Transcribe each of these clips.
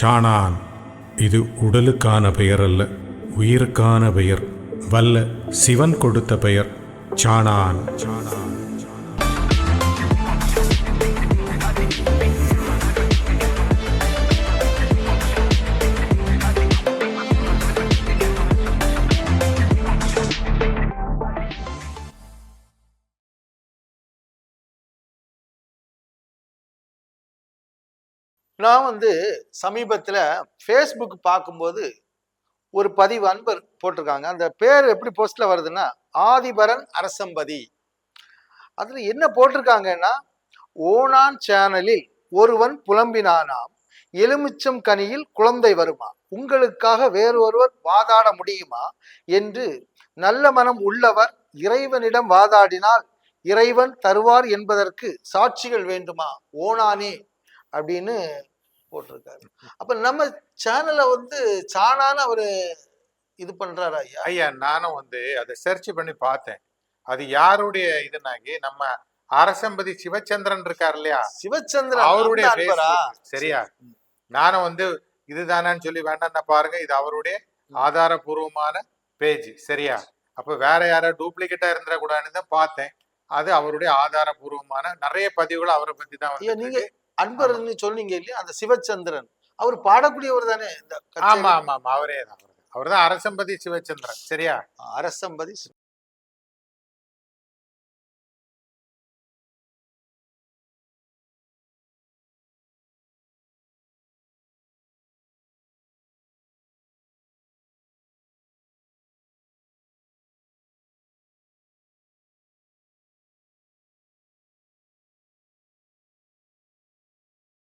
சாணான். இது உடலுக்கான பெயர் அல்ல உயிருக்கான பெயர். வல்ல சிவன் கொடுத்த பெயர் சாணான். சாணான் நான் வந்து சமீபத்தில் ஃபேஸ்புக் பார்க்கும்போது ஒரு பதிவு அன்பர் போட்டிருக்காங்க. அந்த பேர் எப்படி போஸ்டில் வருதுன்னா ஆதிபரன் அரசம்பதி அதில் என்ன போட்டிருக்காங்கன்னா ஓனான் சேனலில் ஒருவன் புலம்பினானாம். எலுமிச்சம் கனியில் குழந்தை வருமா? உங்களுக்காக வேறு ஒருவர் வாதாட முடியுமா? என்று நல்ல மனம் உள்ளவர் இறைவனிடம் வாதாடினால் இறைவன் தருவார் என்பதற்கு சாட்சிகள் வேண்டுமா? ஓனானே அப்படின்னு போட்டிருக்காரு. அப்ப நம்ம சேனலை வந்து சாணான்னு அவரு இது பண்றாரு ஐயா? ஐயா நானும் வந்து அதை சர்ச் பண்ணி பார்த்தேன். அது யாருடைய இதுனாகி நம்ம அரசம்பதி சிவச்சந்திரன் இருக்கார் இல்லையா? சிவச்சந்திரன் அவருடைய. சரியா? நானும் வந்து இதுதானான்னு சொல்லி வேண்டாம் பாருங்க இது அவருடைய ஆதாரபூர்வமான பேஜ் சரியா? அப்ப வேற யாரோ டூப்ளிகேட்டா இருந்துடக்கூடாதுன்னு தான் பார்த்தேன். அது அவருடைய ஆதாரபூர்வமான நிறைய பதிவுகள் அவரை பத்தி தான் நீங்க அன்பர்னு சொன்னீங்க இல்லையா? அந்த சிவச்சந்திரன். அவர் பாடக்கூடியவர் தானே இந்த? ஆமா ஆமா ஆமா. அவரே தான். அவர் தான் அரசம்பதி சிவச்சந்திரன். சரியா? அரசம்பதி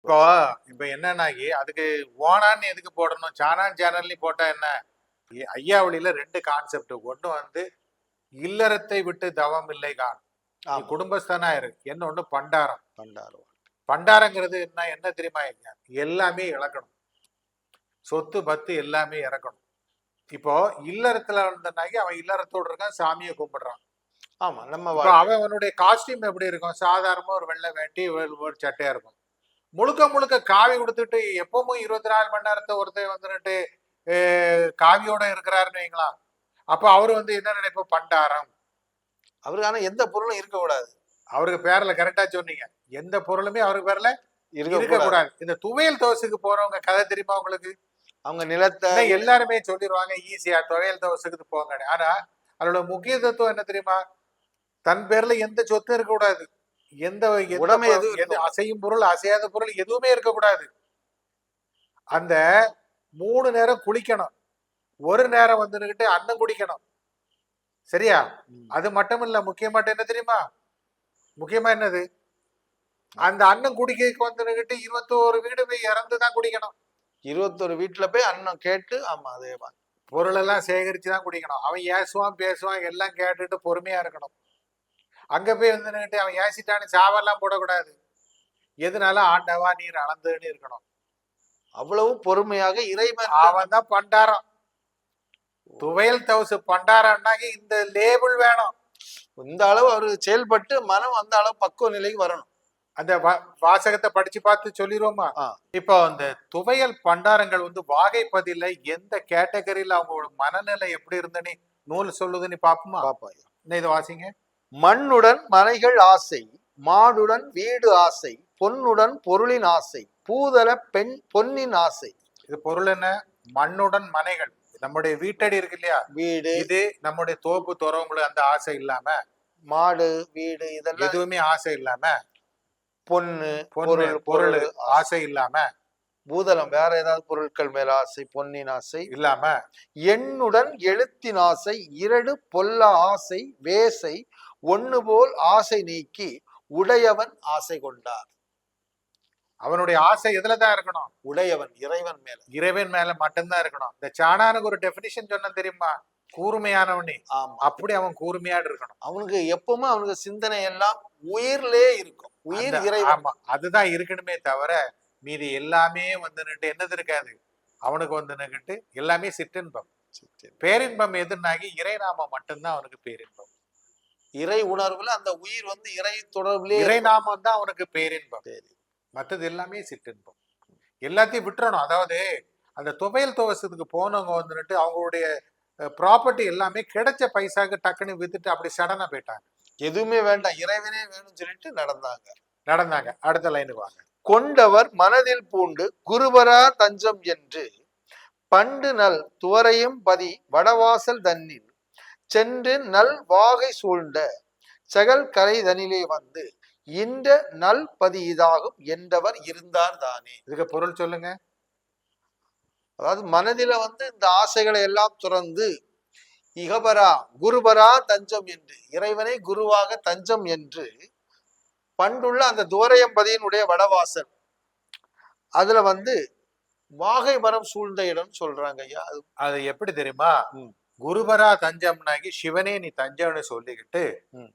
இப்போ இப்ப என்னன்னாகி அதுக்கு ஓனான்னு எதுக்கு போடணும்? சானான் சேனல்லையும் போட்டா என்ன? ஐயாவளியில ரெண்டு கான்செப்ட் ஒண்ணு வந்து இல்லறத்தை விட்டு தவம் இல்லை கான். குடும்பஸ்தனா இரு. என்ன ஒண்ணு? பண்டாரம். பண்டாரம். பண்டாரங்கிறது என்ன? என்ன தெரியுமா? எல்லாமே இழக்கணும். சொத்து பத்து எல்லாமே இறக்கணும். இப்போ இல்லறத்துல வந்தனாக்கி அவன் இல்லறத்தோடு இருக்கான் சாமியை கும்பிடுறான். ஆமா நம்ம. அவன் அவனுடைய காஸ்டியூம் எப்படி இருக்கும்? சாதாரணமா ஒரு வெள்ளை வேட்டி ஒரு ஒரு சட்டையா இருக்கும். முழுக்க முழுக்க காவி கொடுத்துட்டு எப்பவும் இருபத்தி நாலு மணி நேரத்தை ஒருத்தர் வந்துட்டு காவியோட இருக்கிறாருன்னு வைங்களா? அப்போ அவர் வந்து என்ன நினைப்போம் பண்டாரம். அவருக்கு ஆனா எந்த பொருளும் இருக்க கூடாது. அவருக்கு பேர்ல கரெக்டா சொன்னீங்க. எந்த பொருளுமே அவருக்கு பேர்ல இருக்க இருக்க கூடாது. கூடாது. இந்த துவையல் தோசுக்கு போறவங்க கதை தெரியுமா உங்களுக்கு? அவங்க நிலத்தை எல்லாருமே சொல்லிடுவாங்க ஈஸியா துவையல் தோசுக்கு போங்க ஆனா அதோட முக்கியத்துவம் என்ன தெரியுமா? தன் பேர்ல எந்த சொத்தும் இருக்க கூடாது. எந்த உடைமை அசையும் பொருள் அசையாத பொருள் எதுவுமே இருக்கக்கூடாது. அந்த மூணு நேரம் குளிக்கணும். ஒரு நேரம் வந்துகிட்டு அன்னம் குடிக்கணும். சரியா. அது மட்டும் இல்ல முக்கியமாட்ட என்ன தெரியுமா? முக்கியமா என்னது? அந்த அன்னம் குடிக்க வந்துகிட்டு இருபத்தோரு வீடு போய் இறந்து தான் குடிக்கணும். இருபத்தொரு வீட்டுல போய் அண்ணன் கேட்டு ஆமா அதே மாதிரி. பொருள் எல்லாம் சேகரிச்சு தான் குடிக்கணும். அவன் ஏசுவான் பேசுவான் எல்லாம் கேட்டுட்டு பொறுமையா இருக்கணும். அங்க போய் வந்துட்டு அவன் ஏசிட்டான்னு சாவெல்லாம் போடக்கூடாது. எதனால ஆண்டவா நீர் அளந்துன்னு இருக்கணும்? அவ்வளவு பொறுமையாக இறைவன் அவன் தான் பண்டாரம். துவையல் தவசு பண்டாரம்னாக்க இந்த லேபிள் வேணும். இந்த அளவு அவரு செயல்பட்டு மனம் அந்த அளவு பக்குவ நிலைக்கு வரணும். அந்த வாசகத்தை படிச்சு பார்த்து சொல்லிடுவோமா. இப்போ அந்த துவையல் பண்டாரங்கள் வந்து வாகைப்பதில எந்த கேட்டகரியில அவங்களோட மனநிலை எப்படி இருந்துன்னு நூல் சொல்லுதுன்னு பாப்போமா? பாப்பா இதை வாசிங்க. மண்ணுடன் மனைகள் ஆசை மாடுடன் வீடு ஆசை பொன்னுடன் பொருளின் ஆசை பூதல பெண் பொன்னின் ஆசை. இது பொருள் என்ன? மண்ணுடன் மனைகள். நம்முடைய வீட்டடி இருக்கு இல்லையா? வீடு. இது நம்முடைய தோப்பு துறவங்களுக்கு அந்த ஆசை இல்லாம மாடு வீடு இதெல்லாம் எதுவுமே ஆசை இல்லாம பொண்ணு பொருள் பொருள் ஆசை இல்லாம பூதலம் வேற ஏதாவது பொருட்கள் மேல ஆசை பொன்னின் ஆசை. இல்லாம எண்ணுடன் எழுத்தின் ஆசை இரடு பொல்ல ஆசை வேசை ஒண்ணு போல் ஆசை நீக்கி உடையவன் ஆசை கொண்டார். அவனுடைய ஆசை எதுலதான் இருக்கணும்? உடையவன் இறைவன் மேல. இறைவன் மேல மட்டும்தான் இருக்கணும். இந்த சாணானுக்கு ஒரு டெபினிஷன் சொன்ன தெரியுமா? கூர்மையானவனே. அப்படி அவன் கூர்மையாடு இருக்கணும். அவனுக்கு எப்பவுமே அவனுக்கு சிந்தனை எல்லாம் உயிர்லே இருக்கும். உயிர் இறைவன். அதுதான் இருக்கணுமே தவிர மீதி எல்லாமே வந்துன்னுட்டு என்னது இருக்காது? அவனுக்கு வந்துன்னுக்கிட்டு எல்லாமே சிற்றின்பம். பேரின்பம் எதுனாகி இறைநாமம் மட்டும்தான் அவனுக்கு பேரின்பம். இறை உணர்வுல அந்த உயிர் வந்து இறை தொடர்பிலே இறைநாமம் தான் அவனுக்கு பேரின்பம். மற்றது எல்லாமே சிற்றின்பம். எல்லாத்தையும் விட்டுறணும். அதாவது அந்த துவையல் துவசத்துக்கு போனவங்க வந்துட்டு அவங்களுடைய ப்ராப்பர்ட்டி எல்லாமே கிடைச்ச பைசாக்கு டக்குன்னு வித்துட்டு அப்படி சடனா போயிட்டாங்க. எதுவுமே வேண்டாம். இறைவனே வேணும்னு சொல்லிட்டு நடந்தாங்க. நடந்தாங்க. அடுத்த லைனுக்கு வாங்க. கொண்டவர் மனதில் பூண்டு குருவரா தஞ்சம் என்று பண்டு நல் துவரையும் பதி வடவாசல் தன்னில் சென்று நல் வாகை சூழ்ந்த செகல் கரை தனிலே வந்து இந்த நல் பதி இதாகும் என்றவர் இருந்தார் தானே. இதுக்கு பொருள் சொல்லுங்க. அதாவது மனதில வந்து இந்த ஆசைகளை எல்லாம் துறந்து இகபரா குருபரா தஞ்சம் என்று இறைவனை குருவாக தஞ்சம் என்று பண்டுள்ள அந்த துவரையம்பதியினுடைய வடவாசல். அதுல வந்து வாகை மரம் சூழ்ந்த இடம் சொல்றாங்க ஐயா. அது எப்படி தெரியுமா. குருபரா தஞ்சம்னாகி சிவனே நீ தஞ்சம்னு சொல்லிக்கிட்டு.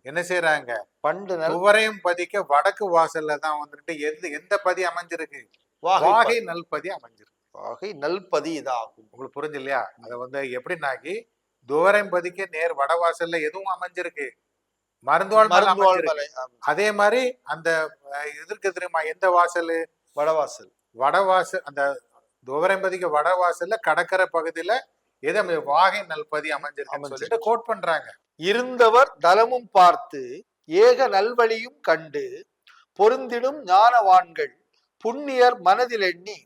என்ன செய்யறாங்க பண்டு நல் துவரையும் பதிக்க வடக்கு வாசல்ல தான் வந்துட்டு எந்த எந்த பதி அமைஞ்சிருக்கு? வாகை நல்பதி அமைஞ்சிருக்கு. வாகை நல்பதி இதாகும் உங்களுக்கு புரிஞ்சு இல்லையா அதை வந்து எப்படின்னாக்கி துவரையும் பதிக்க நேர் வடவாசல்ல எதுவும் அமைஞ்சிருக்கு? ஆமா. அதே மாதிரி அந்த இருக்கு தெரியுமா? எந்த வாசல்? வடவாசல் வடவாசல் அந்த துவரம்பதிக்கு வடவாசல்ல கடற்கரை பகுதியில எது வாகை நல்பதி அமைஞ்சிருக்கு. சொல்லிட்டு கோட் பண்றாங்க. இருந்தவர் தலமும் பார்த்து ஏக நல்வழியும் கண்டு பொருந்திடும் ஞானவான்கள் புண்ணியர் மனதில் எண்ணி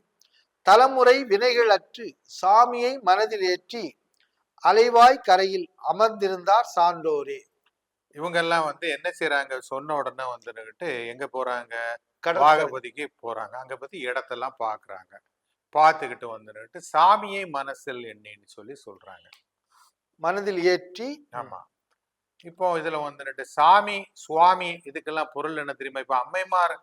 தலைமுறை வினைகள் அற்று சாமியை மனதில் ஏற்றி அலைவாய் கரையில் அமர்ந்திருந்தார் சான்றோரே. இவங்க எல்லாம் வந்து என்ன செய்யறாங்க சொன்ன உடனே வந்துட்டு எங்க போறாங்க? வாகபதிக்கு போறாங்க. அங்க பத்தி இடத்தெல்லாம் பாக்குறாங்க. பார்த்துக்கிட்டு வந்துட்டு சாமியை மனசில் எண்ணின்னு சொல்லி சொல்றாங்க. மனதில் ஏற்றி ஆமா. இப்போ இதுல வந்துட்டு சாமி சுவாமி இதுக்கெல்லாம் பொருள் என்ன தெரியுமா? இப்ப அம்மைமார்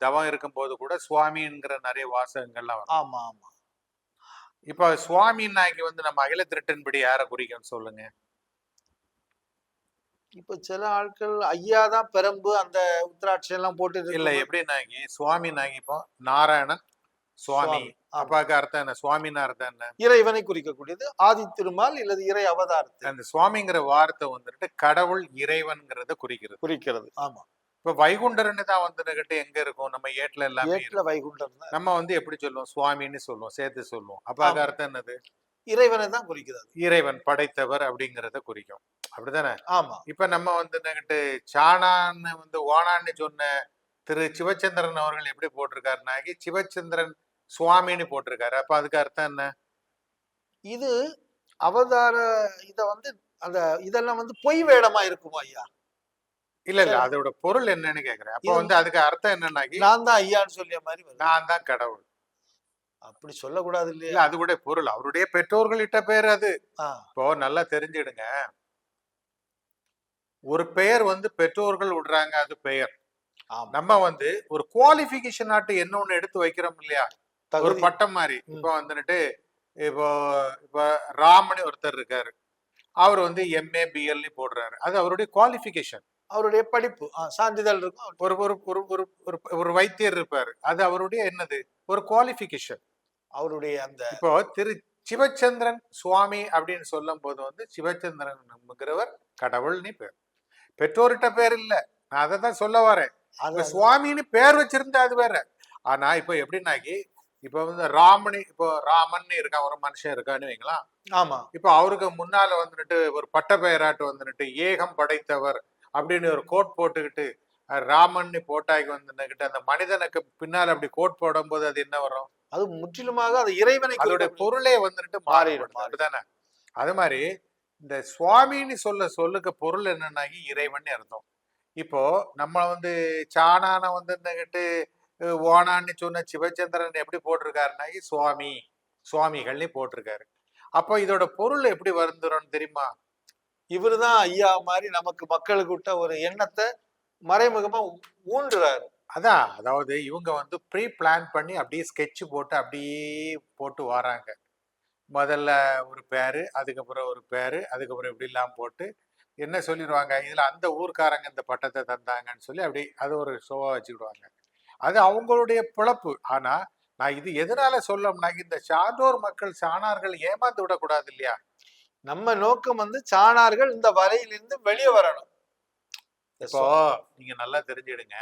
தவம் இருக்கும்போது கூட சுவாமிங்கிற நிறைய வாசகங்கள்லாம் வரும். ஆமா ஆமா. இப்ப சுவாமி நாய்க்கு வந்து நம்ம அகில திருட்டின்படி யாரை குறிக்கும் சொல்லுங்க? இப்ப சில ஆட்கள் ஐயா தான் பெரம்பு அந்த உத்திராட்சி எல்லாம் போட்டு இல்ல எப்படி நாயகி? சுவாமி நாயகி இப்போ நாராயணன் சுவாமி. அப்பாக்கு அர்த்தம் என்ன சுவாமின்னு அர்த்தம் என்ன இறைவனை குறிக்கக்கூடியது ஆதி திருமால் இல்லது இறை அவதாரத்தை. அந்த சுவாமிங்கிற வார்த்தை வந்துட்டு கடவுள் இறைவன்கிறத குறிக்கிறது. குறிக்கிறது. ஆமா. இப்ப வைகுண்டர்னு தான் வந்துட்டு எங்க இருக்கும்? நம்ம ஏட்ல எல்லாமே வைகுண்டம் தான் நம்ம வந்து எப்படி சொல்லுவோம்? சுவாமின்னு சொல்லுவோம் சேர்த்து சொல்லுவோம். அப்பாக்கு. அர்த்தம் என்னது இறைவனை தான் குறிக்கிறது. இறைவன் படைத்தவர் அப்படிங்கறத குறிக்கும். அப்படிதானே ஆமா. இப்ப நம்ம வந்துட்டு சாணான்னு வந்து ஓணான்னு சொன்ன திரு சிவச்சந்திரன் அவர்கள் எப்படி போட்டிருக்காருனாக்கி சிவச்சந்திரன் சுவாமின்னு போட்டிருக்காரு. அப்ப அதுக்கு அர்த்தம் என்ன? இது அவதார இத வந்து அந்த இதெல்லாம் வந்து பொய் வேடமா இருக்குமா ஐயா? இல்ல இல்ல. அதோட பொருள் என்னன்னு கேக்குறேன். அப்ப வந்து அதுக்கு அர்த்தம் என்னன்னாக்கி நான் தான் ஐயான்னு சொல்லிய மாதிரி. நான் தான் கடவுள். அப்படி சொல்லக்கூடாது இல்ல இல்லையா அது கூட பொருள். அவருடைய பெற்றோர்களிட்ட பேர் அது. இப்போ நல்லா தெரிஞ்சிடுங்க. ஒரு பெயர் வந்து பெற்றோர்கள் விடுறாங்க அது பெயர். நம்ம வந்து ஒரு குவாலிபிகேஷன் ஆட்டு என்ன ஒண்ணு எடுத்து வைக்கிறோம் இல்லையா? ஒரு பட்டம் மாதிரி. இப்போ வந்துட்டு இப்போ இப்போ ராமனி ஒருத்தர் இருக்காரு. அவர் வந்து எம்ஏ பிஎல்னு போடுறாரு. அது அவருடைய குவாலிஃபிகேஷன் அவருடைய படிப்பு. சான்றிதழ் இருக்கும். ஒரு ஒரு ஒரு ஒரு ஒரு வைத்தியர் இருப்பாரு. அது அவருடைய என்னது? ஒரு குவாலிஃபிகேஷன் அவருடைய அந்த இப்போ திரு சிவச்சந்திரன் சுவாமி அப்படின்னு சொல்லும் போது வந்து சிவச்சந்திரன்ங்கிறவர் கடவுள்னு பேர். பெற்றோர்கிட்ட பேர் இல்ல. நான் அதை தான் சொல்ல வரேன். சுவாமின்னு பேர் வச்சிருந்தா அது வேற. ஆனா இப்போ எப்படின்னாக்கி இப்போ வந்து ராமனி இப்போ ராமன் இருக்கான் ஒரு மனுஷன் இருக்கான்னு வைங்களா? ஆமா. இப்போ அவருக்கு முன்னால வந்துட்டு ஒரு பட்ட பெயராட்டு வந்துட்டு ஏகம் படைத்தவர் அப்படின்னு ஒரு கோட் போட்டுக்கிட்டு அஹ், ராமன்னு போட்டாக்கி வந்துக்கிட்டு அந்த மனிதனுக்கு பின்னால அப்படி கோட் போடும்போது அது என்ன வரும்? அது முற்றிலுமாக அது இறைவனை அதோட குறிக்கக்கூடிய- பொருளே வந்துட்டு மாறிடும், மாறிடும். அப்படிதானே அது மாதிரி இந்த சுவாமின்னு சொல்ல சொல்லுக்கு பொருள் என்னன்னாக்கி இறைவன் அர்த்தம். இப்போ நம்ம வந்து சாணான வந்து இருந்துகிட்டு ஓனான்னு சொன்ன சிவச்சந்திரன் எப்படி போட்டிருக்காருன்னா சுவாமி சுவாமிகள்னு போட்டிருக்காரு. அப்போ இதோட பொருள் எப்படி வருந்துறோம்னு தெரியுமா? இவர் தான் ஐயா மாதிரி நமக்கு மக்களுக்கு விட்ட ஒரு எண்ணத்தை மறைமுகமா ஊன்றுறாரு. அதான் அதாவது இவங்க வந்து ப்ரீ பிளான் பண்ணி அப்படியே ஸ்கெட்ச் போட்டு அப்படியே போட்டு வராங்க. முதல்ல ஒரு பேர் அதுக்கப்புறம் ஒரு பேர் அதுக்கப்புறம் இப்படிலாம் போட்டு என்ன சொல்லிடுவாங்க? இதில் அந்த ஊர்க்காரங்க இந்த பட்டத்தை தந்தாங்கன்னு சொல்லி அப்படி அது ஒரு ஷோவாக வச்சுக்கிடுவாங்க. அது அவங்களுடைய பிழப்பு. ஆனா நான் இது எதனால சொல்லணும்னா இந்த சான்றோர் மக்கள் சாணார்கள் ஏமாந்து விடக்கூடாது இல்லையா? நம்ம நோக்கம் வந்து சாணார்கள் இந்த வலையிலிருந்து வெளியே வரணும். இப்போ நீங்க நல்லா தெரிஞ்சிடுங்க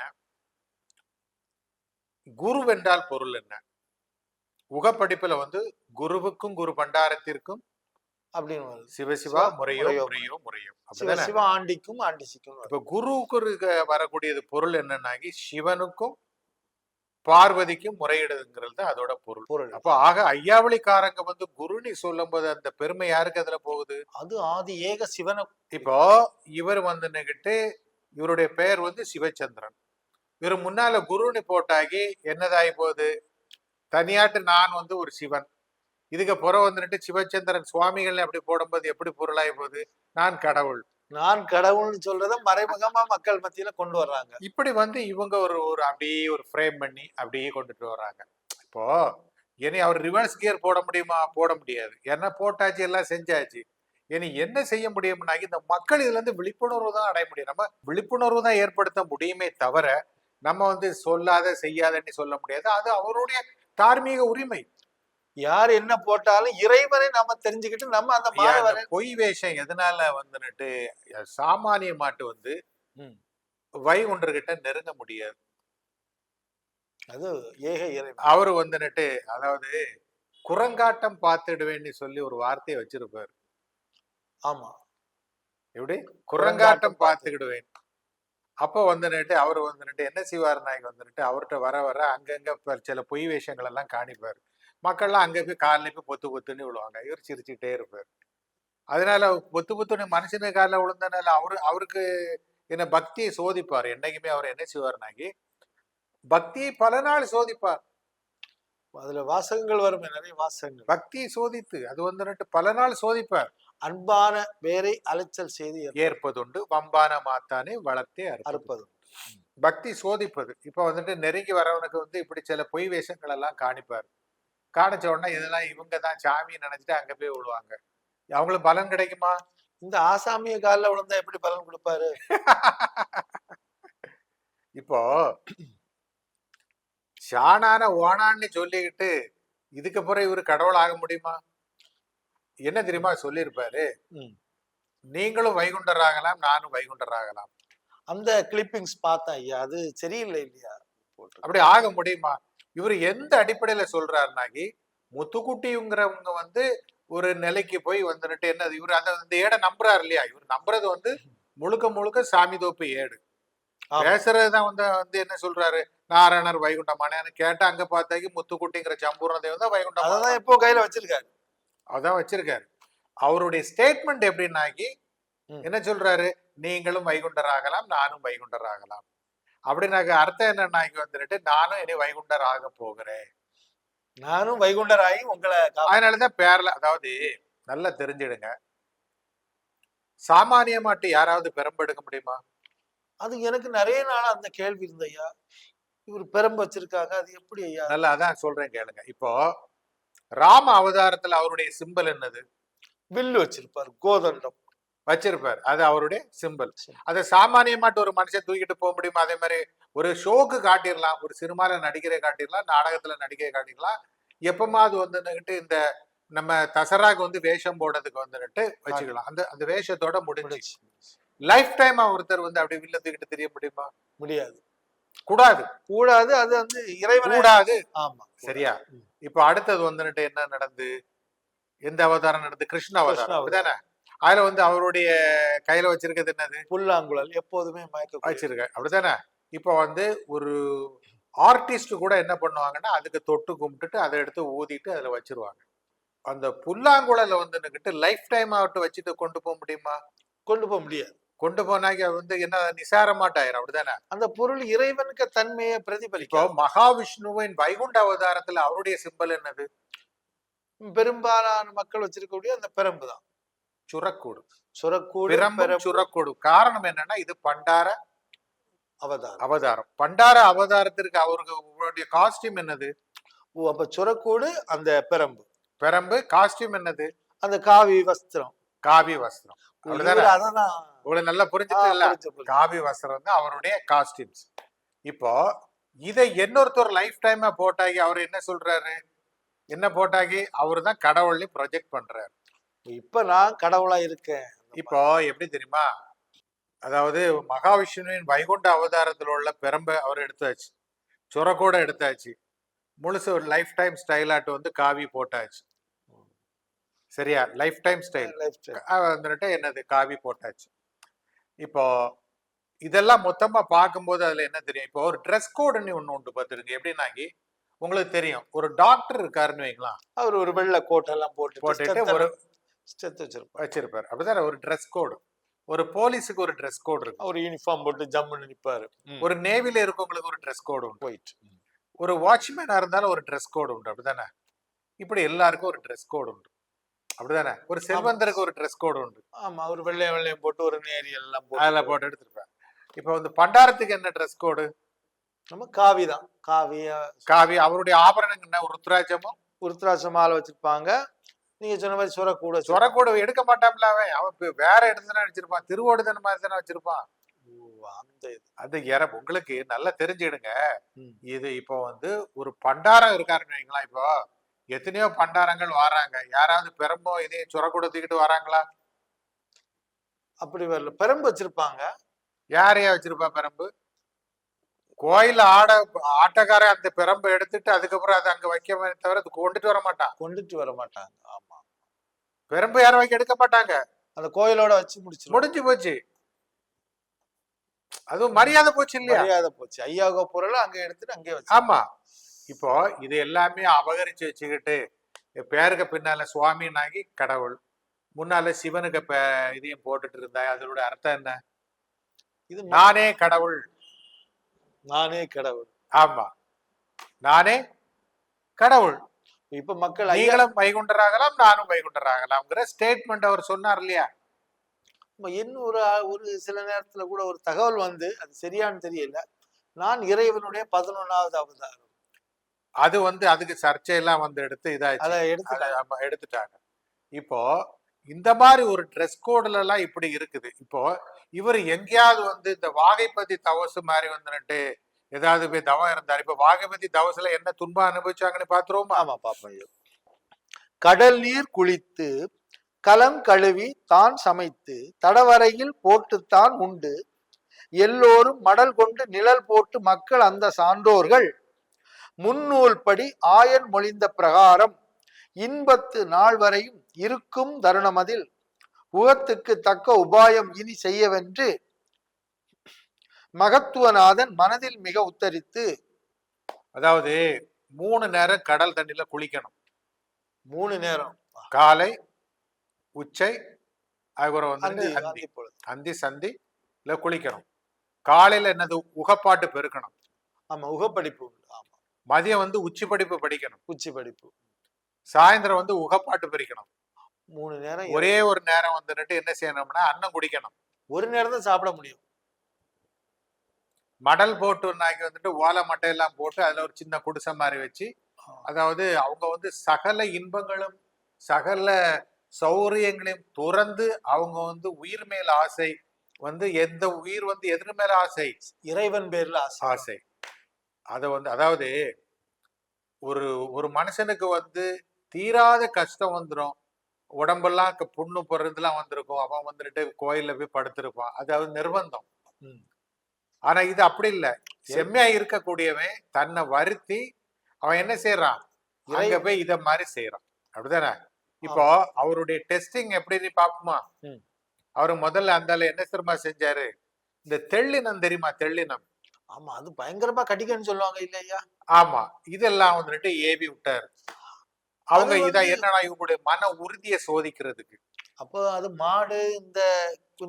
குரு என்றால் பொருள் என்ன? உகப்படிப்புல வந்து குருவுக்கும் குரு பண்டாரத்திற்கும் அப்படின்னு சிவசிவா முறையோ முறையோ. முறையோ முறையோ. சிவ அப்படிதானே சிவ ஆண்டிக்கும் ஆண்டிசிக்கும் வருது. இப்ப குருவுக்கு வரக்கூடியது பொருள் என்னன்னாகி சிவனுக்கும் பார்வதிக்கும் முறையிடுதுங்கிறது தான் அதோட பொருள். பொருள். அப்ப ஆக ஐயாவளிக்காரங்க வந்து குருனி சொல்லும் போது அந்த பெருமை யாருக்கு அதுல போகுது? அது ஆதி ஏக சிவன இப்போ இவர் வந்து நிக்கிட்டு இவருடைய பெயர் வந்து சிவச்சந்திரன். இவர் முன்னால குருன்னு போட்டாகி என்னதாகி போகுது? தனியாட்டு நான் வந்து ஒரு சிவன். இதுக்கு புற வந்துட்டு சிவச்சந்திரன் சுவாமிகள் அப்படி போடும்போது எப்படி பொருளாகி போகுது? நான் கடவுள். நான் கடவுள்னு சொல்றத மறைமுகமா மக்கள் மத்தியில கொண்டு வர்றாங்க. இப்படி வந்து இவங்க ஒரு ஒரு அப்படியே ஒரு ஃப்ரேம் பண்ணி அப்படியே கொண்டுட்டு வர்றாங்க. இப்போ இனி அவர் ரிவர்ஸ் கியர் போட முடியுமா? போட முடியாது. ஏன்னா போட்டாச்சு எல்லாம் செஞ்சாச்சு. இனி என்ன செய்ய முடியும்னா இந்த மக்கள் இதுல இருந்து விழிப்புணர்வு தான் அடைய முடியும். நம்ம விழிப்புணர்வு தான் ஏற்படுத்த முடியுமே தவிர நம்ம வந்து சொல்லாத செய்யாதன்னு சொல்ல முடியாது. அது அவருடைய தார்மீக உரிமை. யார் என்ன போட்டாலும் இறைவனை நம்ம தெரிஞ்சுக்கிட்டு நம்ம அந்த பொய் வேஷம் எதனால வந்துன்னுட்டு சாமானிய மாட்டு வந்து ம். வைகுண்டர்கிட்ட நெருங்க முடியாது. அது ஏக இறைவன். அவரு வந்துன்னுட்டு அதாவது குரங்காட்டம் பார்த்துடுவேன்னு சொல்லி ஒரு வார்த்தையை வச்சிருப்பாரு. ஆமா. எப்படி? குரங்காட்டம் பார்த்துக்கிடுவேன். அப்போ வந்துன்னுட்டு அவர் வந்துன்னுட்டு என்ன செய்வார் நாய்க்கு வந்துன்னுட்டு அவர்கிட்ட வர வர அங்கங்க சில பொய் வேஷங்கள் எல்லாம் காணிப்பார். மக்கள்லாம் அங்க போய் காலில் போய் பொத்து பொத்துன்னு விழுவாங்க. இவர் சிரிச்சுட்டே இருப்பார். அதனால பொத்து பொத்துன்னு மனுஷனு காலில் விழுந்தனால அவரு அவருக்கு என்ன பக்தியை சோதிப்பார். என்னைக்குமே அவர் என்ன செய்வார்னாக்கி பக்தியை பல நாள் சோதிப்பார். அதுல வாசகங்கள் வரும் நிறைய வாசகங்கள். பக்தியை சோதித்து அது வந்துன்னுட்டு பல நாள் சோதிப்பார். அன்பான வேரை அலைச்சல் செய்து ஏற்பதுண்டு. வம்பான மாத்தானே வளர்த்தே அறுப்பது பக்தி சோதிப்பது. இப்போ வந்துட்டு நெருங்கி வரவனுக்கு வந்து இப்படி சில பொய் வேஷங்கள் எல்லாம் காணிப்பார். காணிச்ச உடனே இதெல்லாம் இவங்க தான் சாமின்னு நினைச்சிட்டு அங்க போய் விழுவாங்க அவங்களுக்கு பலன் கிடைக்குமா? இந்த ஆசாமிய காலில் விழுந்தா எப்படி பலன் கொடுப்பாரு? இப்போ ஷானான ஓனான்னு சொல்லிக்கிட்டு இதுக்கு பிறகு இவர் கடவுள் ஆக முடியுமா? என்ன தெரியுமா சொல்லியிருப்பாரு. நீங்களும் வைகுண்டர் ஆகலாம் நானும் வைகுண்டர் ஆகலாம் அந்த கிளிப்பிங்ஸ் பார்த்தேன் ஐயா. அது சரியில்லை இல்லையா? அப்படி ஆக முடியுமா? இவர் எந்த அடிப்படையில சொல்றாருனாக்கி முத்துக்குட்டிங்கிறவங்க வந்து ஒரு நிலைக்கு போய் வந்துட்டு என்னது இவர் அந்த இந்த ஏடை நம்புறாரு இல்லையா? இவர் நம்புறது வந்து முழுக்க முழுக்க சாமி தோப்பு ஏடு. பேசுறதுதான் வந்து வந்து என்ன சொல்றாரு? நாராயணர் வைகுண்டமானு கேட்டா அங்க பார்த்தாக்கி முத்துக்குட்டிங்கிற சம்பூர்ண தேவன் தான் வைகுண்டம் அததான் இப்போ கையில வச்சிருக்காரு? அதான் வச்சிருக்காரு. அவருடைய ஸ்டேட்மெண்ட் எப்படின்னாக்கி. என்ன சொல்றாரு? நீங்களும் வைகுண்டர் ஆகலாம் நானும் வைகுண்டர் ஆகலாம் அப்படின்னாக்க அர்த்தம் என்னன்னாக்கி வந்துட்டு நானும் இனி வைகுண்டர் ஆக போகிறேன். நானும் வைகுண்டராகி உங்களை காப்ப- அதனாலதான் பேர்ல அதாவது நல்லா தெரிஞ்சிடுங்க. சாமானிய மாட்டு யாராவது பெரம்பெடுக்க முடியுமா? அது எனக்கு நிறைய நாள் அந்த கேள்வி இருந்த ஐயா. இவர் பெரம்பு வச்சிருக்காங்க அது எப்படி ஐயா? நல்லா அதான் சொல்றேன் கேளுங்க. இப்போ ராம அவதாரத்துல அவருடைய சிம்பல் என்னது? வில்லு வச்சிருப்பாரு கோதண்டம். வச்சிருப்பார். அது அவருடைய சிம்பல் அதை சாமானியமாட்டு ஒரு மனுஷன் தூக்கிட்டு போக முடியுமா? அதே மாதிரி ஒரு ஷோக்கு காட்டிடலாம் ஒரு சினிமால நடிகரை காட்டிடலாம் நாடகத்துல நடிகரை காட்டிடலாம் எப்பமாவது வந்துன்னுகிட்டு இந்த நம்ம தசராக்கு வந்து வேஷம் போடுறதுக்கு வந்துட்டு வச்சுக்கலாம். அந்த அந்த வேஷத்தோட முடிஞ்சு. முடிச்சு. லைஃப் டைம் ஒருத்தர் வந்து அப்படி வில்ல தூக்கிட்டு தெரிய முடியுமா? முடியாது. கூடாது. கூடாது. அது வந்து இறைவனை கூடாது. ஆமா. சரியா. இப்ப அடுத்தது வந்துட்டு என்ன நடந்து? எந்த அவதாரம் நடந்து? கிருஷ்ண அவதாரம். அப்படிதானே? அதுல வந்து அவருடைய கையில வச்சிருக்கிறது என்னது? புல்லாங்குழல். எப்போதுமே மயக்க வச்சிருக்க அப்படிதானே இப்போ வந்து ஒரு ஆர்டிஸ்ட் கூட என்ன பண்ணுவாங்கன்னா அதுக்கு தொட்டு கும்பிட்டுட்டு அதை எடுத்து ஊதிட்டு அதுல வச்சிருவாங்க. அந்த புல்லாங்குழல வந்து நிக்கிட்டு லைஃப் டைம் ஆகட்டும் வச்சுட்டு கொண்டு போக முடியுமா? கொண்டு போக முடியாது. கொண்டு போனாக்க அது வந்து என்ன நிசாரமாட்டாயிரும். அப்படிதானே அந்த பொருள் இறைவனுக்கு தன்மையை பிரதிபலிக்கும் மகாவிஷ்ணுவின் வைகுண்ட அவதாரத்துல அவருடைய சிம்பல் என்னது? பெரும்பாலான மக்கள் வச்சிருக்கக்கூடிய அந்த பெரம்பு தான் சுரக்கூடு. சுரக்கூடு பிரம்பும் பெரம்பு சுரக்கூடு. காரணம் என்னன்னா இது பண்டார அவதாரம். அவதாரம். பண்டார அவதாரத்திற்கு அவருக்கு அவருடைய காஸ்டியூம் என்னது? ஓ அப்ப சுரக்கூடு அந்த பெரம்பு. பெரம்பு காஸ்டியூம் என்னது? அந்த காவி வஸ்திரம். காவி வஸ்திரம். உங்களுக்கு நல்லா புரிஞ்சுட்டு. காவி வஸ்திரம் தான் அவருடைய காஸ்டியூம்ஸ் இப்போ இதை இன்னொருத்தர் லைஃப் டைமா போட்டாகி அவர் என்ன சொல்றாரு? என்ன போட்டாகி? அவர் தான் கடவுள்னு ப்ரொஜெக்ட் பண்றாரு. இப்ப நான் கடவுளா இருக்கேன். இப்போ எப்படி தெரியுமா? அதாவது மகாவிஷ்ணுவின் வைகுண்ட அவதாரத்தில் உள்ள பெரம்பை அவர் எடுத்தாச்சு. சுரக்கூட எடுத்தாச்சு. முழுசு ஒரு லைஃப் டைம் ஸ்டைலாட்டு வந்து காவி போட்டாச்சு. சரியா? Life time style. வந்துட்டு என்னது? காவி போட்டாச்சு. இப்போ இதெல்லாம் மொத்தமா பார்க்கும்போது அதுல என்ன தெரியும்? இப்போ ஒரு ட்ரெஸ் கோடுன்னு ஒண்ணு உண்டு பார்த்துருங்க. எப்படின்னாக்கி உங்களுக்கு தெரியும். ஒரு டாக்டர் இருக்காருன்னு வைங்களா அவர் ஒரு வெள்ளை கோட்டெல்லாம் போட்டு போட்டுட்டு ஒரு ஸ்டெத் வச்சிருப்பார் வச்சிருப்பாரு. அப்படிதானே ஒரு ட்ரெஸ் கோடு ஒரு போலீஸுக்கு ஒரு ட்ரெஸ் கோடு இருக்கு. அவர் யூனிஃபார்ம் போட்டு ஜம்முன்னு நிப்பாரு. ஒரு நேவில இருக்கவங்களுக்கு ஒரு ட்ரெஸ் கோடு உண்டு. போயிட்டு ஒரு வாட்ச்மேனா இருந்தாலும் ஒரு ட்ரெஸ் கோடு உண்டு. அப்படிதானே இப்படி எல்லாருக்கும் ஒரு ட்ரெஸ் கோடு உண்டு. அப்படிதானே ஒரு செல்வந்தருக்கு ஒரு ட்ரெஸ் கோடு உண்டு. ஆமா அவர் வெள்ளையம் வெள்ளையம் போட்டு ஒரு நேரி எல்லாம் அதுல போட்டு எடுத்திருப்பேன் இப்போ வந்து பண்டாரத்துக்கு என்ன ட்ரெஸ் கோடு நம்ம காவி தான். காவி காவி அவருடைய ஆபரணம் என்ன? ருத்ராட்சமும் உருத்ராட்ச மாலை வச்சிருப்பாங்க. நீங்க சொன்ன மாதிரி சுர கூட சொரக்கூட எடுக்க மாட்டான்ல அவன். அவன் வேற இடத்துல வச்சிருப்பான். திருவோடுதன் மாதிரி தானே வச்சிருப்பான். அந்த எற உங்களுக்கு நல்லா தெரிஞ்சிடுங்க. இது இப்போ வந்து ஒரு பண்டாரம் இருக்காருன்னு வைங்களா இப்போ. எத்தனையோ பண்டாரங்கள் வராங்க. யாராவது பெரம்போ இதையும் சுரக்கூட தூக்கிட்டு வராங்களா? அப்படி வரல. பெரம்பு வச்சிருப்பாங்க. யாரையா வச்சிருப்பா பெரம்பு? கோயில்ல ஆட ஆட்டக்காரன் அந்த பெரம்பை எடுத்துட்டு அதுக்கப்புறம் அதை அங்க வைக்க தவிர அது கொண்டுட்டு வர மாட்டான். கொண்டுட்டு வர மாட்டாங்க. ஆமா. பெரம்பு யாரும் வைக்க எடுக்க மாட்டாங்க. அந்த கோயிலோட வச்சு முடிச்சு முடிஞ்சு போச்சு. அதுவும் மரியாதை போச்சு இல்லையா? மரியாதை போச்சு. ஐயாக பொருளை அங்க எடுத்துட்டு அங்கே வச்சு. ஆமா. இப்போ இது எல்லாமே அபகரிச்சு வச்சுக்கிட்டு பேருக்கு பின்னால சுவாமினாகி கடவுள். முன்னால சிவனுக்கு இதையும் போட்டுட்டு இருந்தா அதோட அர்த்தம் என்ன? இது நானே கடவுள். நானே கடவுள். ஆமா. நானே கடவுள். இப்ப மக்கள் நீங்களும் வைகுண்டராகலாம் நானும் வைகுண்டராகலாம்ங்கிற ஸ்டேட்மெண்ட் அவர் சொன்னார் இல்லையா? இன்னும் ஒரு ஒரு சில நேரத்துல கூட ஒரு தகவல் வந்து அது சரியான்னு தெரியல. நான் இறைவனுடைய பதினொன்னாவது அவதாரம். அது வந்து அதுக்கு சர்ச்சையெல்லாம் வந்து எடுத்து இதாச்சு அதை எடுத்து எடுத்துட்டாங்க. இப்போ இந்த மாதிரி ஒரு ட்ரெஸ் கோடுல எல்லாம் இப்படி இருக்குது. இப்போ இவர் எங்கேயாவது வந்து இந்த வாகைப்பதி தவசு மாதிரி வந்துட்டு ஏதாவது போய் தவம் இருந்தார். இப்ப வாகமதி தவசில என்ன துன்பம் அனுபவிச்சாங்கன்னு பாத்துருவோம்? ஆமா பாப்போம் கடல் நீர் குளித்து கலம் கழுவி தான் சமைத்து தடவரையில் போட்டுத்தான் உண்டு. எல்லோரும் மடல் கொண்டு நிழல் போட்டு மக்கள் அந்த சான்றோர்கள். முன்னூல் படி ஆயன் மொழிந்த பிரகாரம் இன்பத்து நாள் வரையும் இருக்கும் தருணமதில் உகத்துக்கு தக்க உபாயம் இனி செய்யவென்று மகத்துவநாதன் மனதில் மிக உத்தரித்து அதாவது மூணு நேரம் கடல் தண்ணியில குளிக்கணும். மூணு நேரம். காலை உச்சை அதுக்கப்புறம் வந்து அந்தி சந்தி இல்ல குளிக்கணும். காலையில என்னது? உகப்பாட்டு பெருக்கணும். ஆமா உகப்படிப்பு ஆமா. மதியம் வந்து உச்சி படிப்பு படிக்கணும். உச்சி படிப்பு. சாயந்தரம் வந்து உகப்பாட்டு பிரிக்கணும். மூணு நேரம் ஒரே ஒரு நேரம் வந்துட்டு என்ன செய்யணும்னா அன்னம் குடிக்கணும். ஒரு நேரம் தான் சாப்பிட முடியும். மடல் போட்டு நாக்கி வந்துட்டு ஓலை மட்டையெல்லாம் போட்டு அதுல ஒரு சின்ன குடிசை மாதிரி வச்சு அதாவது அவங்க வந்து சகல இன்பங்களும் சகல சௌரியங்களையும் துறந்து அவங்க வந்து உயிர் மேல் ஆசை வந்து எந்த உயிர் வந்து எதிர் மேல ஆசை? இறைவன் பேர்ல ஆசை. அதை வந்து அதாவது ஒரு ஒரு மனுஷனுக்கு வந்து தீராத கஷ்டம் வந்துடும் உடம்பெல்லாம் புண்ணு பொறதுலாம் வந்திருக்கும். அவன் வந்துட்டு கோயில்ல போய் படுத்திருப்பான். அது அது நிர்பந்தம். ஆனா இது அப்படி இல்லை. செம்மையா இருக்கக்கூடியவன் தன்னை வருத்தி அவன் என்ன செய்யறான் அங்க போய் இத மாதிரி செய்யறான் அப்படிதானே? இப்போ அவருடைய டெஸ்டிங் எப்படின்னு பாப்போமா. அவரு முதல்ல அந்த என்ன தெரியுமா செஞ்சாரு? இந்த தெள்ளினம் தெரியுமா? தெள்ளினம். ஆமா அது பயங்கரமா கடிக்கன்னு சொல்லுவாங்க இல்லையா? ஆமா. இதெல்லாம் வந்துட்டு ஏவி விட்டாரு. அவங்க அது இத வந்து- என்னன்னா இவங்களுடைய மன உறுதியை சோதிக்கிறதுக்கு? அப்போ அது மாடு இந்த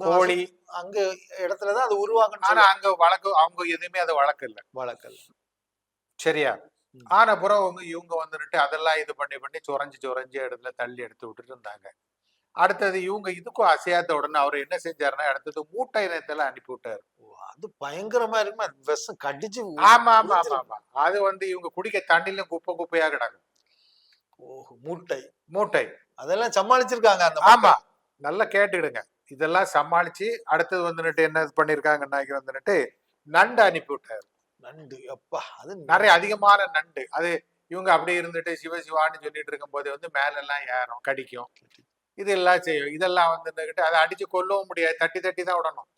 கோழி. அங்க இடத்துலதான் அது உருவாகணும் ஆனா அங்க வழக்கு அவங்க எதுவுமே அது வழக்கு இல்ல. வழக்கல் சரியா. ஆன பிறகு அவங்க இவங்க வந்துட்டு அதெல்லாம் இது பண்ணி பண்ணி சுரஞ்சு சுரஞ்சு இடத்துல தள்ளி எடுத்து விட்டுட்டு இருந்தாங்க. அடுத்தது இவங்க இதுக்கும் அசையாத உடனே அவர் என்ன செஞ்சாருன்னா அடுத்தது மூட்டை இனத்துல அனுப்பி விட்டாரு. அது பயங்கரமா இருக்குமா விஷம் கடிச்சு ஆமா ஆமா ஆமா. ஆமா. அது வந்து இவங்க குடிக்க தண்ணில குப்பை குப்பையா கிடக்கும். ஓஹோ மூட்டை. மூட்டை. அதெல்லாம் சமாளிச்சிருக்காங்க அந்த ஆமா. நல்லா கேட்டுடுங்க இதெல்லாம் சமாளிச்சு அடுத்தது வந்துட்டு என்ன பண்ணிருக்காங்கன்னா வந்துட்டு நண்டு அனுப்பி விட்டாரு. நண்டு. அப்பா அது நிறைய அதிகமான நண்டு. அது இவங்க அப்படி இருந்துட்டு சிவ சிவான்னு சொல்லிட்டு இருக்கும் போது வந்து மேல எல்லாம் ஏறும் கடிக்கும். இதெல்லாம் செய்யும். இதெல்லாம் வந்துட்டு அதை அடிச்சு கொல்லவும் முடியாது. தட்டி தட்டி தான் விடணும்.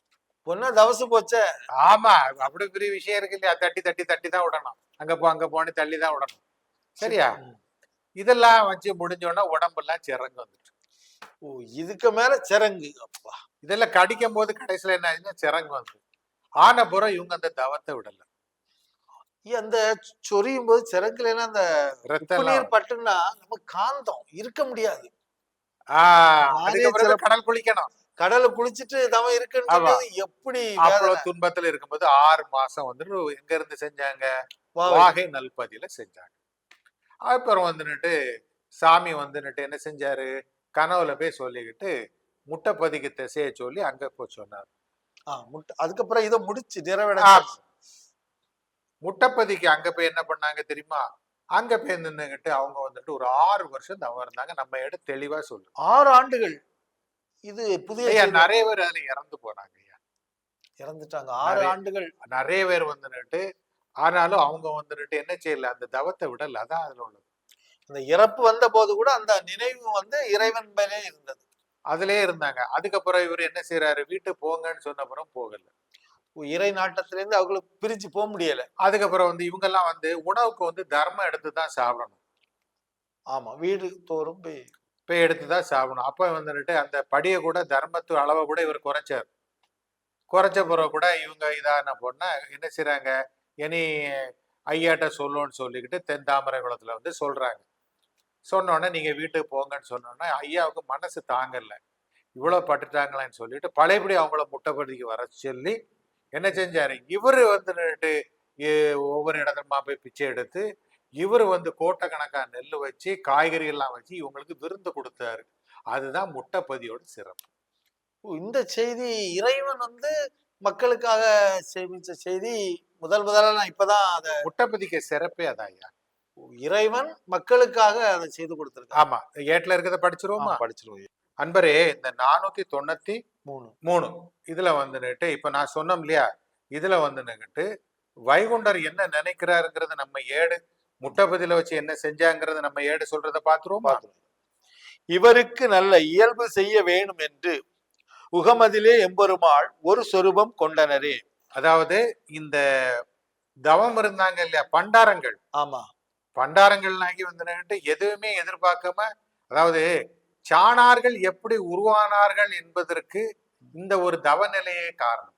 பொண்ணா தவசு போச்சே? ஆமா. அப்படி பெரிய விஷயம் இருக்கு இல்லையா? தட்டி தட்டி தட்டி தான் விடணும். அங்க போ அங்க போன்னு தள்ளி தான் விடணும். சரியா. இதெல்லாம் வச்சு முடிஞ்சோன்னா உடம்பெல்லாம் சிறங்கு வந்துட்டு ஓ இதுக்கு மேல சிறங்கு. அப்பா. இதெல்லாம் கடிக்கும் போது கடைசியில என்ன ஆச்சுன்னா சிறங்கு வந்து. ஆன புறம் இவங்க அந்த தவத்தை விடல. அந்த சொரியும் போது சிறங்குல அந்த நீர் பட்டுன்னா நம்ம காந்தம் இருக்க முடியாது. கடல் குளிக்கணும். கடலை குளிச்சுட்டு தவம் இருக்குன்னு எப்படி அவ்வளவு? துன்பத்துல இருக்கும்போது ஆறு மாசம் வந்துட்டு எங்க இருந்து செஞ்சாங்க. வாகை நல்பதியில செஞ்சாங்க. அப்புறம் வந்துட்டு சாமி வந்துட்டு என்ன செஞ்சாரு? கனவுல போய் சொல்லிக்கிட்டு முட்டைப்பதிக்கு திசைய சொல்லி அங்க போய் சொன்னார். முட்டை- அதுக்கப்புறம் இதை முடிச்சு நிறைவேட ஆமா. முட்டைப்பதிக்கு அங்க போய் என்ன பண்ணாங்க தெரியுமா? அங்க போய் நின்னுகிட்டு அவங்க வந்துட்டு ஒரு ஆறு வருஷம் தவம் இருந்தாங்க. நம்ம இடம் தெளிவா சொல்லு. ஆறு ஆண்டுகள். இது புதிய. நிறைய பேர் அதுல இறந்து போனாங்க ஐயா. இறந்துட்டாங்க. ஆறு ஆண்டுகள். நிறைய பேர் வந்துட்டு ஆனாலும் அவங்க வந்துட்டு என்ன செய்யல? அந்த தவத்தை விடல. அதான் அதுல உள்ளது. அந்த இறப்பு வந்த போது கூட அந்த நினைவு வந்து இறைவன் மேலே இருந்தது. அதுலயே இருந்தாங்க. அதுக்கப்புறம் இவர் என்ன செய்யறாரு வீட்டு போங்கன்னு சொன்ன அப்புறம் போகல இறை நாட்டத்திலிருந்து அவங்களுக்கு பிரிச்சு போக முடியல. அதுக்கப்புறம் வந்து இவங்க எல்லாம் வந்து உணவுக்கு வந்து தர்மம் எடுத்து தான் சாப்பிடணும். ஆமா. வீடு தோறும் போய் போய் எடுத்து தான் சாப்பிடணும். அப்ப வந்துட்டு அந்த படியை கூட தர்மத்து அளவை கூட இவர் குறைச்சார். குறைச்ச பிறகு கூட இவங்க இதான பொண்ணா என்ன செய்றாங்க? இனி ஐயாட்ட சொல்லுன்னு சொல்லிக்கிட்டு தென் தாமரை குளத்தில் வந்து சொல்கிறாங்க சொன்னோடனே நீங்கள் வீட்டுக்கு போங்கன்னு சொன்னோன்னே ஐயாவுக்கு மனசு தாங்கலை. இவ்வளோ பட்டுட்டாங்களேன்னு சொல்லிட்டு பழையபடி அவங்கள முட்டைப்படுத்திக்கு வர சொல்லி என்ன செஞ்சாருங்க இவர் வந்து வந்துட்டு ஒவ்வொரு இடத்துலமா போய் பிச்சை எடுத்து இவர் வந்து கோட்டைக்கணக்கா நெல் வச்சு காய்கறி எல்லாம் வச்சு இவங்களுக்கு விருந்து கொடுத்தாரு. அதுதான் முட்டைப்பதியோட சிறப்பு. இந்த செய்தி இறைவன் வந்து மக்களுக்காக சேமித்த செய்தி முதல் முதல்ல நான் இப்பதான் அதை முட்டைப்பதிக்க சிறப்பே அதான் ஐயா. இறைவன் மக்களுக்காக அதை செய்து கொடுத்திருக்கான் ஆமா. ஏட்ல இருக்கிறத படிச்சிருவோமா? படிச்சிருவோம். அன்பரே இந்த நானூத்தி தொண்ணூத்தி மூணு. மூணு. இதுல வந்துட்டு இப்ப நான் சொன்னோம் இல்லையா? இதுல வந்துன்னுகிட்டு வைகுண்டர் என்ன நினைக்கிறாருங்கிறத நம்ம ஏடு முட்டைப்பதியில வச்சு என்ன செஞ்சாங்கிறத நம்ம ஏடு சொல்றத பாத்துருவோமா. இவருக்கு நல்ல இயல்பு செய்ய வேணும் என்று உகமதிலே எம்பெருமாள் ஒரு சொரூபம் கொண்டனரே. அதாவது இந்த தவம் இருந்தாங்க இல்லையா? பண்டாரங்கள். ஆமா. பண்டாரங்கள்னாக்கி வந்துட்டு எதுவுமே எதிர்பார்க்காம அதாவது சாணார்கள் எப்படி உருவானார்கள் என்பதற்கு இந்த ஒரு தவ நிலையே காரணம்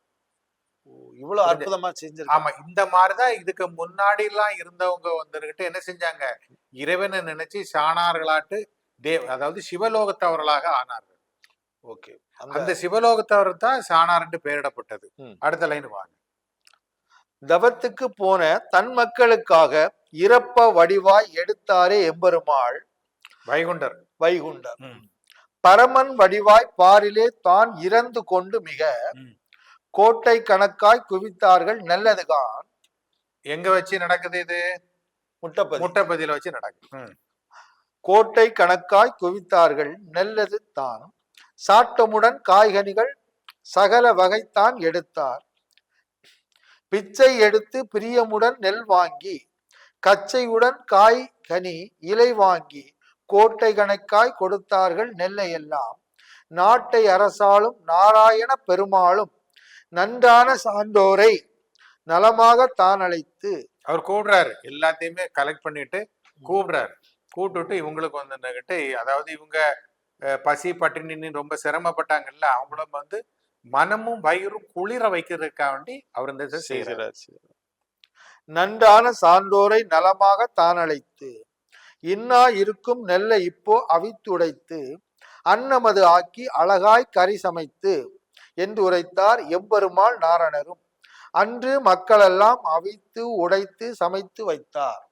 இவ்வளவு அற்புதமா செஞ்சிருக்காங்க. ஆமா இந்த மாதிரிதான் இதுக்கு முன்னாடி எல்லாம் இருந்தவங்க வந்துகிட்டு என்ன செஞ்சாங்க? இறைவனை நினைச்சு சாணார்களாட்டு தேவ் அதாவது சிவலோகத்தவர்களாக ஆனார்கள். ஓகே. அந்த சிவலோகத்தவர் தான் சாணார்ன்ட்டு பெயரிடப்பட்டது. ம். அடுத்த லைன் வாங்க. தவத்துக்கு போன தன் மக்களுக்காக இறப்ப வடிவாய் எடுத்தாரே எம்பெருமாள். வைகுண்டர். வைகுண்டர். பரமன் வடிவாய் பாரிலே தான் இறந்து கொண்டு மிக. கோட்டை கணக்காய் குவித்தார்கள் நல்லதுதான் எங்க வச்சு நடக்குது இது? முட்டப்பதி. முட்டைப்பதியில வச்சு நடக்குது. கோட்டை கணக்காய் குவித்தார்கள் நல்லது தான். சாட்டமுடன் காய்கனிகள் சகல வகைத்தான் எடுத்தார். பிச்சை எடுத்து பிரியமுடன் நெல் வாங்கி கச்சையுடன் காய் கனி இலை வாங்கி கோட்டை கணக்காய் கொடுத்தார்கள் நெல்லை எல்லாம் நாட்டை அரசாளும் நாராயண பெருமாளும் நன்றான சான்றோரை நலமாக தான் அழைத்து அவர் கூடுறாரு எல்லாத்தையுமே கலெக்ட் பண்ணிட்டு கூப்பிடுறாரு கூப்பிட்டுட்டு இவங்களுக்கு வந்துகிட்டு அதாவது இவங்க பசி பட்டினி ரொம்ப சிரமப்பட்டாங்கல்ல அவங்களும் வந்து மனமும் வயிறும் குளிர வைக்கிறதுக்காக வேண்டி அவர் இந்த இதை செய்றாரு. நன்றான சான்றோரை நலமாக தான் அழைத்து இன்னா இருக்கும் நெல்லை இப்போ அவித்துடைத்து அன்னமது ஆக்கி அழகாய் கறி சமைத்து என்று உரைத்தார் எம்பெருமாள் நாரணரும். அன்று மக்களெல்லாம் அவித்து உடைத்து சமைத்து வைத்தார்.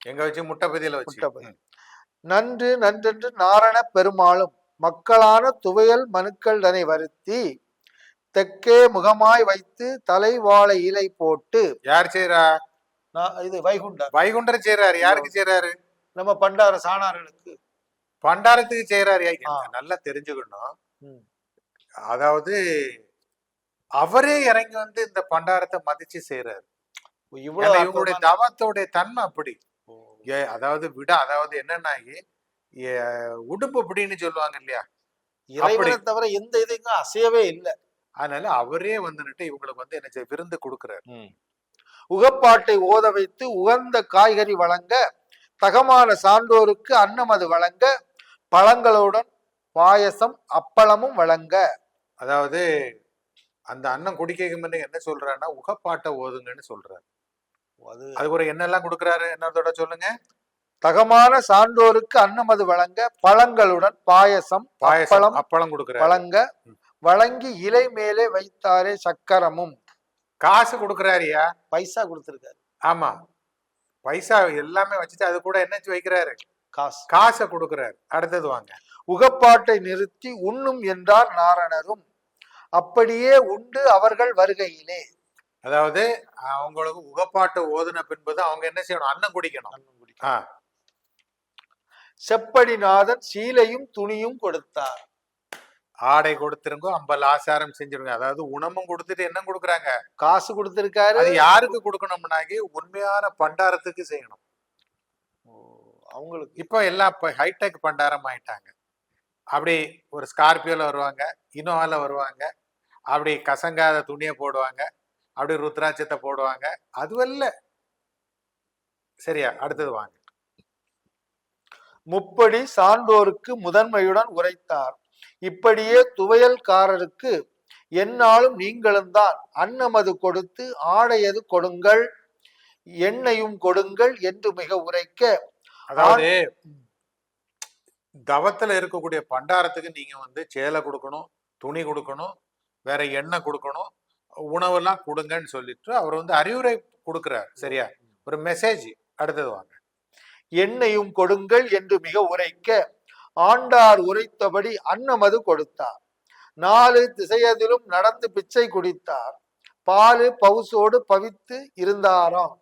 எங்க வச்சு? முட்டைப்பதியில வச்சு. முட்டைப்பதி. நன்று நன்றென்று நாரண பெருமாளும் மக்களான துவையல் மனுக்கள் தனை வருத்தி தெற்கே முகமாய் வைத்து தலை வாழை இலை போட்டு யார் செய்றா? நா- இது வைகுண்டர். வைகுண்டர் செய்றாரு. யாருக்கு செய்றாரு? நம்ம பண்டார சாணார்களுக்கு பண்டாரத்துக்கு. எனக்கு நல்லா தெரிஞ்சுக்கணும். அதாவது அவரே இறங்கி வந்து இந்த பண்டாரத்தை மதிச்சு இவ்வளவு இவங்களுடைய தவத்தோடைய தன்மை அப்படி. அதாவது விட அதாவது என்னன்னா உடுப்பு அப்படின்னு சொல்லுவாங்க இல்லையா? இறைவனை தவிர எந்த இதுக்கும் அசையவே இல்லை. அதனால அவரே வந்துட்டு இவங்களுக்கு வந்து என்ன விருந்து கொடுக்குறாரு. உகப்பாட்டை ஓத வைத்து உகந்த காய்கறி வழங்க தகமான சான்றோருக்கு அன்னம் அது வழங்க பழங்களுடன் பாயசம் அப்பளமும் வழங்க. அதாவது அந்த அண்ணன் குடிக்க முன்ன என்ன சொல்றாருன்னா உகப்பாட்டை ஓதுங்கன்னு சொல்றாரு. அது ஒரு என்னெல்லாம் கொடுக்குறாரு. என்னதோட சொல்லுங்க. தகமான சான்றோருக்கு அன்னம் அது வழங்க பழங்களுடன் பாயசம் பாயசம் அப்பளம் கொடுக்குறாரு. வழங்க வழங்கி இலை மேலே வைத்தாரே சக்கரமும். காசு கொடுக்குறாருயா பைசா கொடுத்திருக்காரு. ஆமா. பைசா எல்லாமே வச்சுட்டு அது கூட என்ன வைக்கிறாரு? காசு. காசை கொடுக்குறாரு. அடுத்தது வாங்க. உகப்பாட்டை நிறுத்தி உண்ணும் என்றார் நாரணரும். அப்படியே உண்டு அவர்கள் வருகையிலே. அதாவது அவங்களுக்கு உகப்பாட்டு ஓதுன பின்பது அவங்க என்ன செய்யணும்? அன்னம் குடிக்கணும். ஆ, செப்படிநாதன் சீலையும் துணியும் கொடுத்தார். ஆடை கொடுத்துருங்க அம்பல் ஆசாரம் செஞ்சிருங்க. அதாவது உணவும் கொடுத்துட்டு என்ன கொடுக்குறாங்க? காசு கொடுத்திருக்காரு. அது யாருக்கு கொடுக்கணும்னாக்கி உண்மையான பண்டாரத்துக்கு செய்யணும். அவங்களுக்கு. இப்போ எல்லாம் இப்போ ஹைடெக் பண்டாரம் ஆயிட்டாங்க. அப்படி ஒரு ஸ்கார்பியோல வருவாங்க இனோவால வருவாங்க அப்படி கசங்காத துணியை போடுவாங்க அப்படி ருத்ராட்சத்தை போடுவாங்க. அதுவல்ல. சரியா அடுத்தது வாங்க. முப்படி சான்றோருக்கு முதன்மையுடன் உரைத்தார். இப்படியே துவையல்காரருக்கு என்னாலும் நீங்களும் தான் அன்னமது கொடுத்து ஆடையது கொடுங்கள் எண்ணெயும் கொடுங்கள் என்று மிக உரைக்க அதாவது தவத்துல இருக்கக்கூடிய பண்டாரத்துக்கு நீங்க வந்து சேலை கொடுக்கணும் துணி கொடுக்கணும் வேற எண்ணெய் கொடுக்கணும் உணவெல்லாம் கொடுங்கன்னு சொல்லிட்டு அவர் வந்து அறிவுரை கொடுக்கிறார் சரியா? ஒரு மெசேஜ் அடுத்தது வாங்க. எண்ணெயும் கொடுங்கள் என்று மிக உரைக்க ஆண்டார் உரைத்தபடி அன்னமது கொடுத்தார். நாலு திசையதிலும் நடந்து பிச்சை குடித்தார். பாலு பவுசோடு பவித்து இருந்தாராம்.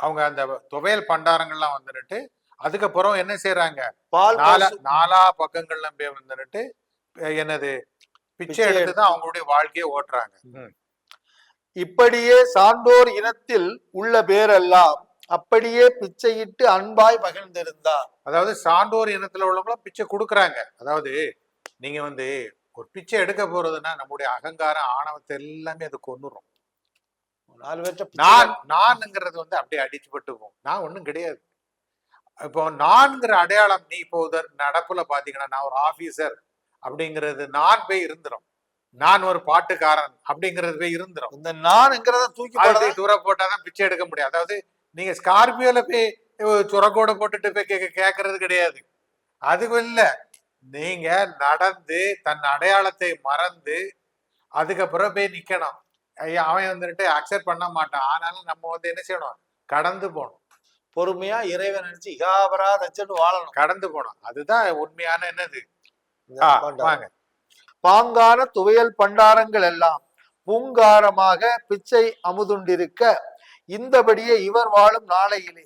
அவங்க அந்த துவையல் பண்டாரங்கள்லாம் வந்துட்டு அதுக்கப்புறம் என்ன செய்யறாங்க பால் நாலா பக்கங்கள்ல போய் வந்துட்டு என்னது பிச்சை பிச்சை எடுத்து எடுத்து. தான் அவங்களுடைய வாழ்க்கையை ஓட்டுறாங்க. இப்படியே சான்றோர் இனத்தில் உள்ள பேரெல்லாம் அப்படியே பிச்சையிட்டு அன்பாய் மகிழ்ந்திருந்தார். அதாவது சான்றோர் இனத்துல உள்ளவங்களும் பிச்சை கொடுக்குறாங்க. அதாவது நீங்க வந்து ஒரு பிச்சை எடுக்க போறதுன்னா நம்முடைய அகங்காரம் ஆணவத்தை எல்லாமே அது நாலு பேர்ட்ட நான் நான்ங்கிறது வந்து அப்படியே அடிச்சுப்பட்டு போகும் நான் ஒண்ணும் கிடையாது. இப்போ நான்கிற அடையாளம் நீ இப்போ நடப்புல பாத்தீங்கன்னா நான் ஒரு ஆபீசர் அப்படிங்கிறது நான் போய் இருந்துரும். நான் ஒரு பாட்டுக்காரன் அப்படிங்கிறது போய் இருந்துரும். இந்த நான்ங்கிறத தூக்கி தூர போட்டாதான் பிச்சை எடுக்க முடியும். அதாவது நீங்க ஸ்கார்பியோல போய் சுரக்கோட போட்டுட்டு போய் கேட்க கேட்கறது கிடையாது. அது இல்ல. நீங்க நடந்து தன் அடையாளத்தை மறந்து அதுக்கப்புறம் போய் நிக்கணும். ஐயா, அவன் வந்துட்டு அக்செப்ட் பண்ண மாட்டான். ஆனாலும் நம்ம வந்து என்ன செய்யணும்? கடந்து போகணும். பொறுமையா இறைவன் நினைச்சு இகாபரா தச்சன்னு வாழணும். கடந்து போகணும். அதுதான் உண்மையான என்னது? பாங்கான துவையல் பண்டாரங்கள் எல்லாம் பூங்காரமாக பிச்சை அமுதுண்டிருக்க இந்தபடியே இவர் வாழும் நாளையிலே.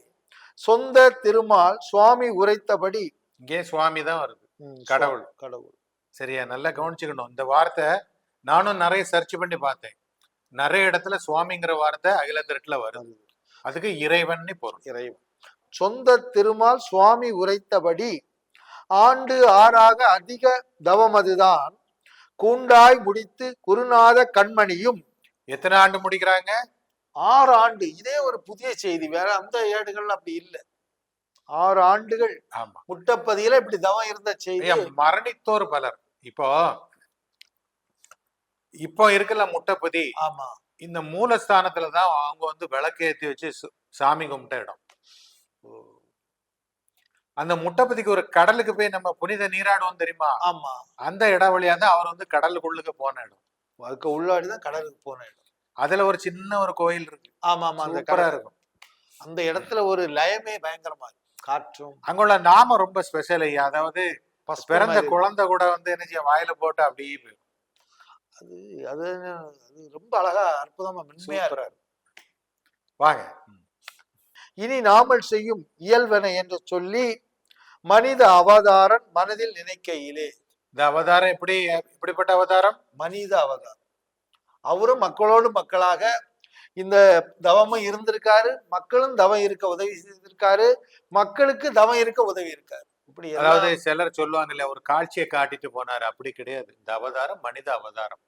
சொந்த திருமால் சுவாமி உரைத்தபடி. இங்கே சுவாமி தான் வருது. கடவுள். கடவுள். சரியா நல்லா கவனிச்சுக்கணும். இந்த வார்த்தை நானும் நிறைய சர்ச் பண்ணி பார்த்தேன். நிறைய இடத்துல சுவாமிங்கிற வார்த்தை அகில திருட்டுல வருது. அதுக்கு இறைவன்னு பொருள். இறைவன். சொந்த திருமால் சுவாமி உரைத்தபடி ஆண்டு ஆறாக அதிக தவமதுதான் கூண்டாய் முடித்து குருநாத கண்மணியும் எத்தனை ஆண்டு முடிக்கிறாங்க? ஆறு ஆண்டு இதே ஒரு புதிய செய்தி வேற அந்த ஏடுகள்ல அப்படி இல்லை. ஆறு ஆண்டுகள் ஆமா. முட்டப்பதியில இப்படி தவம் இருந்த செய்தி. மரணித்தோர் பலர். இப்போ இப்போ இருக்குல்ல முட்டைப்பதி. ஆமா. இந்த மூலஸ்தானத்துல தான் அவங்க வந்து விளக்கேத்தி வச்சு சாமி கும்பிட்ட இடம். அந்த முட்டைப்பதிக்கு ஒரு கடலுக்கு போய் நம்ம புனித நீராடுவோம் தெரியுமா? ஆமா. அந்த இடம் வழியா தான் அவர் வந்து கடலுக்குள்ளுக்கு போன இடம். அதுக்கு உள்ளாடிதான் கடலுக்கு போன இடம். அதுல ஒரு சின்ன ஒரு கோயில் இருக்கு. ஆமா ஆமா அந்த சூப்பரா கடல் இருக்கும். அந்த இடத்துல ஒரு லயமே பயங்கரமா காற்றும். அங்குள்ள நாம ரொம்ப ஸ்பெஷல் ஐயா. அதாவது பிறந்த. குழந்தை கூட வந்து என்ன செய்ய வாயில போட்டு அப்படியே போயிடும். அது அது அது ரொம்ப அழகா அற்புதமா மென்மையா சூப்பரா இருக்கு. இருக்கும். வாங்க. இனி நாமல் செய்யும் இயல்பன என்று சொல்லி மனித அவதாரன் மனதில் நினைக்கையிலே. இந்த அவதாரம் எப்படி எப்படிப்பட்ட அவதாரம்? மனித அவதாரம். அவரும் மக்களோடு மக்களாக இந்த தவமும் இருந்திருக்காரு. மக்களும் தவம் இருக்க உதவி செய்திருக்காரு. மக்களுக்கு தவம் இருக்க உதவி இருக்காரு. இப்படி அதாவது சிலர் சொல்லுவாங்க இல்லையா ஒரு காட்சியை காட்டிட்டு போனாரு. அப்படி கிடையாது. இந்த அவதாரம் மனித அவதாரம்.